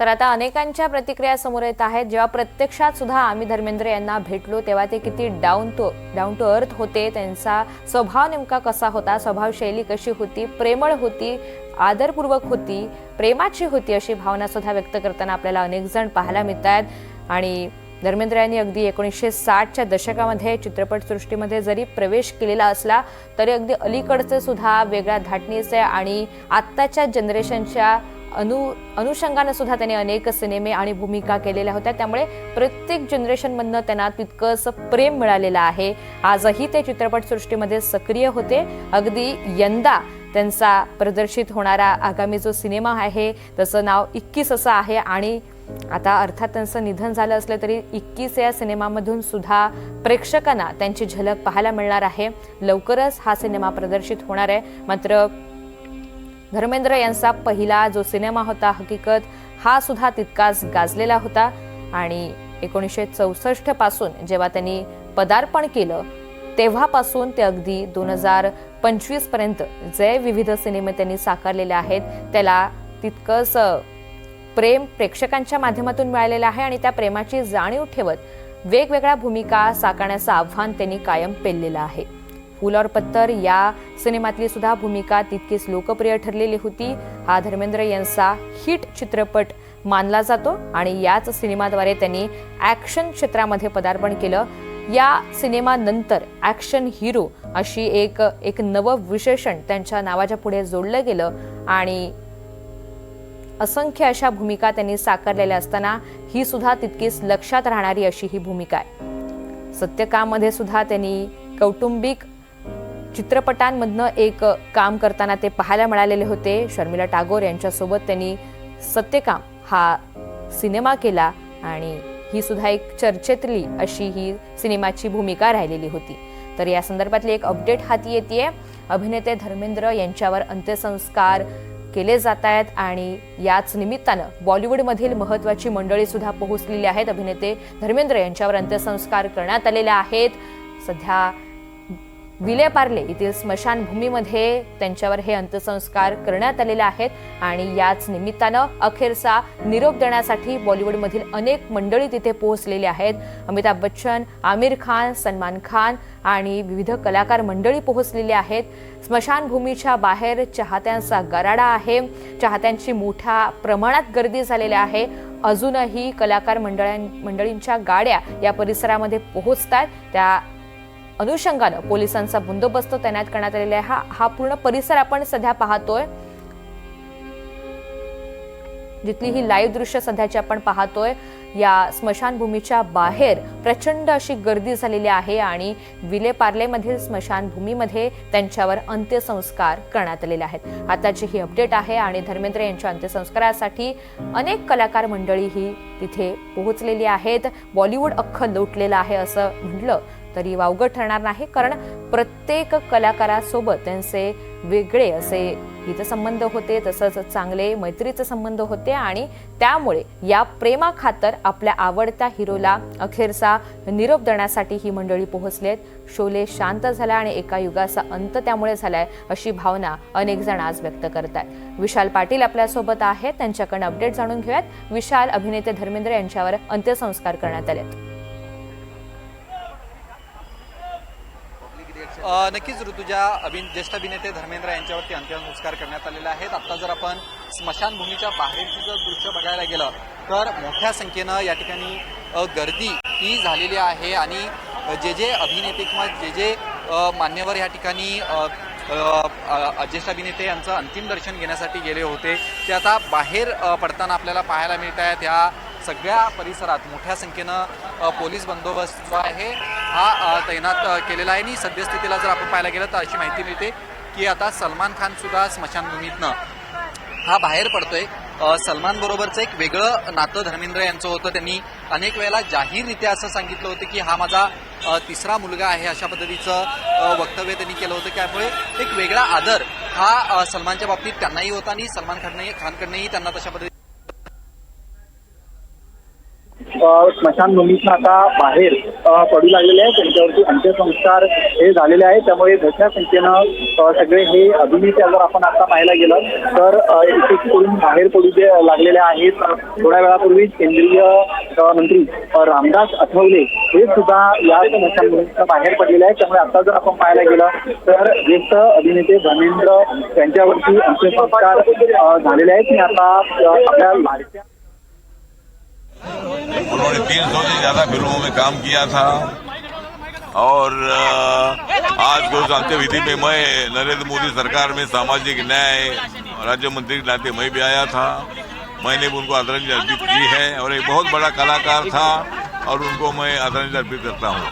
तर आता अनेकांच्या प्रतिक्रिया समोर येत आहेत. जेव्हा प्रत्यक्षात सुद्धा आम्ही धर्मेंद्र यांना भेटलो तेव्हा ते किती down to down to earth होते. त्यांचा स्वभाव नेमका कसा होता? स्वभाव शैली कशी होती? प्रेमळ होती? आदरपूर्वक होती? प्रेमाची होती अशी भावना सुद्धा व्यक्त करताना आपल्याला अनेक जण पाहायला मिळत आहेत आणि धर्मेंद्र यांनी अगदी एकोणीसशे साठच्या दशकामध्ये चित्रपटसृष्टीमध्ये जरी प्रवेश केलेला असला तरी अगदी अलीकडचे सुद्धा वेगळ्या धाटणीचे आणि आत्ताच्या जनरेशनच्या अनु अनुषंगानं सुद्धा त्यांनी अनेक सिनेमे आणि भूमिका केलेल्या होत्या. त्यामुळे प्रत्येक जनरेशनमधनं त्यांना तितकंच प्रेम मिळालेलं आहे. आजही ते चित्रपटसृष्टीमध्ये सक्रिय होते. अगदी यंदा त्यांचा प्रदर्शित होणारा आगामी जो सिनेमा आहे त्याचं नाव इक्कीस असं आहे आणि आता अर्थात त्यांचं निधन झालं असलं तरी इक्कीस या सिनेमामधून सुद्धा प्रेक्षकांना त्यांची झलक पाहायला मिळणार आहे. लवकरच हा सिनेमा प्रदर्शित होणार आहे. मात्र धर्मेंद्र यांचा पहिला जो सिनेमा होता हकीकत हा सुद्धा तितकाच गाजलेला होता. आणि एकोणीसशे चौसष्टपासून जेव्हा त्यांनी पदार्पण केलं तेव्हापासून ते अगदी दोन हजार पंचवीसपर्यंत जे विविध सिनेमे त्यांनी साकारलेले आहेत त्याला तितकंच प्रेम प्रेक्षकांच्या माध्यमातून मिळालेलं आहे आणि त्या प्रेमाची जाणीव ठेवत वेगवेगळ्या भूमिका साकारण्याचं आव्हान त्यांनी कायम पेललेलं आहे. फूल और पत्तर या सिनेमातली सुद्धा भूमिका तितकीच लोकप्रिय ठरलेली होती. हा धर्मेंद्र यांचा हिट चित्रपट मानला जातो आणि याच सिनेमाद्वारे त्यांनी ॲक्शन क्षेत्रामध्ये पदार्पण केलं. या सिनेमानंतर ॲक्शन हिरो अशी एक एक नवं विशेषण त्यांच्या नावाच्या पुढे जोडलं गेलं आणि असंख्य अशा भूमिका त्यांनी साकारलेल्या असताना ही सुद्धा तितकीच लक्षात राहणारी अशी ही भूमिका आहे. सत्यकामध्ये सुद्धा त्यांनी कौटुंबिक चित्रपटांमधनं एक काम करताना ते पाहायला मिळालेले होते. शर्मिला टागोर यांच्यासोबत त्यांनी सत्यकाम हा सिनेमा केला आणि ही सुद्धा एक चर्चेतली अशी ही सिनेमाची भूमिका राहिलेली होती. तर या संदर्भातली एक अपडेट हाती येते अभिनेते धर्मेंद्र यांच्यावर अंत्यसंस्कार केले जात आहेत आणि याच निमित्तानं बॉलिवूडमधील महत्वाची मंडळी सुद्धा पोहोचलेली आहेत. अभिनेते धर्मेंद्र यांच्यावर अंत्यसंस्कार करण्यात आलेले आहेत. सध्या विलेपार्ले येथील स्मशानभूमीमध्ये त्यांच्यावर हे अंत्यसंस्कार करण्यात आलेले आहेत आणि याच निमित्तानं अखेरचा निरोप देण्यासाठी बॉलिवूडमधील अनेक मंडळी तिथे पोहोचलेली आहेत. अमिताभ बच्चन आमिर खान सलमान खान आणि विविध कलाकार मंडळी पोहोचलेली आहेत. स्मशानभूमीच्या बाहेर चाहत्यांचा गराडा आहे. चाहत्यांची मोठ्या प्रमाणात गर्दी झालेली आहे. अजूनही कलाकार मंडळ मंडळींच्या गाड्या या परिसरामध्ये पोहोचतात त्या अनुषंगानं पोलिसांचा बंदोबस्त तैनात करण्यात आलेला आहे. हा हा पूर्ण परिसर आपण सध्या पाहतोय. जिथली ही लाईव्ह दृश्य सध्याची आपण पाहतोय या स्मशानभूमीच्या बाहेर प्रचंड अशी गर्दी झालेली आहे आणि विलेपार्लेमधील स्मशानभूमीमध्ये त्यांच्यावर अंत्यसंस्कार करण्यात आलेले आहेत. आताची ही अपडेट आहे आणि धर्मेंद्र यांच्या अंत्यसंस्कारासाठी अनेक कलाकार मंडळी ही तिथे पोहोचलेली आहेत. बॉलिवूड अख्खं लोटलेलं आहे असं म्हटलं तरी वावगं ठरणार नाही कारण प्रत्येक कलाकारासोबत त्यांचे वेगळे असे हितसंबंध होते तसंच चांगले मैत्रीचे संबंध होते आणि त्यामुळे या प्रेमाखातर आपल्या आवडत्या हिरोला अखेरचा निरोप देण्यासाठी ही मंडळी पोहोचली आहेत. शोले शांत झाला आणि एका युगाचा अंत त्यामुळे झालाय अशी भावना अनेक जण आज व्यक्त करत आहेत. विशाल पाटील आपल्यासोबत आहेत त्यांच्याकडनं अपडेट जाणून घेऊयात. विशाल अभिनेते धर्मेंद्र यांच्यावर अंत्यसंस्कार करण्यात आले नक्कीच ऋतुजा अभिन ज्येष्ठ अभिनेते धर्मेंद्र यांच्यावरती अंत्यसंस्कार करण्यात आलेले आहेत. आता जर आपण स्मशानभूमीच्या बाहेरचं जर दृश्य बघायला गेलं तर मोठ्या संख्येनं या ठिकाणी गर्दी ही झालेली आहे आणि जे जे अभिनेते किंवा जे जे मान्यवर या ठिकाणी ज्येष्ठ अभिनेते यांचं अंतिम दर्शन घेण्यासाठी गेले होते ते आता बाहेर पडताना आपल्याला पाहायला मिळत आहेत ह्या सगळ्या परिसरात मोठ्या संख्येनं पोलीस बंदोबस्त जो आहे हा तैनात केलेला आहे. आणि सद्यस्थितीला जर आपण पाहायला गेलं तर अशी माहिती मिळते की आता सलमान खान सुद्धा स्मशानभूमीतनं हा बाहेर पडतोय. सलमान बरोबरचं एक वेगळं नातं धर्मेंद्र यांचं होतं. त्यांनी अनेक वेळेला जाहीररित्या असं सांगितलं होतं की हा माझा तिसरा मुलगा आहे अशा पद्धतीचं वक्तव्य त्यांनी केलं होतं. त्यामुळे एक वेगळा आदर हा सलमानच्या बाबतीत त्यांनाही होता आणि सलमान खानने खानकडनंही त्यांना तशा पद्धती स्मशानभूमीतून आता बाहेर पडू लागलेले आहेत. त्यांच्यावरती अंत्यसंस्कार हे झालेले आहेत. त्यामुळे मोठ्या संख्येनं सगळे हे अभिनेते जर आपण आता पाहायला गेलं. तर एक एक करून बाहेर पडू जे लागलेले आहेत. थोड्या वेळापूर्वी केंद्रीय मंत्री रामदास आठवले हे सुद्धा या स्मशानभूमीतून बाहेर पडलेले आहेत. त्यामुळे आता जर आपण पाहायला गेलं तर ज्येष्ठ अभिनेते धर्मेंद्र यांच्यावरती अंत्यसंस्कार झालेले आहेत. आणि आता आपल्या लाडक्या उन्होंने 300 से ज़्यादा फ़िल्मों में काम किया था और आज को अंत्य विधि में मैं नरेंद्र मोदी सरकार में सामाजिक न्याय राज्य मंत्री के नाते मैं भी आया था मैंने भी उनको आदरांजलि अर्पित की है और एक बहुत बड़ा कलाकार था और उनको मैं आदरांजलि अर्पित करता हूँ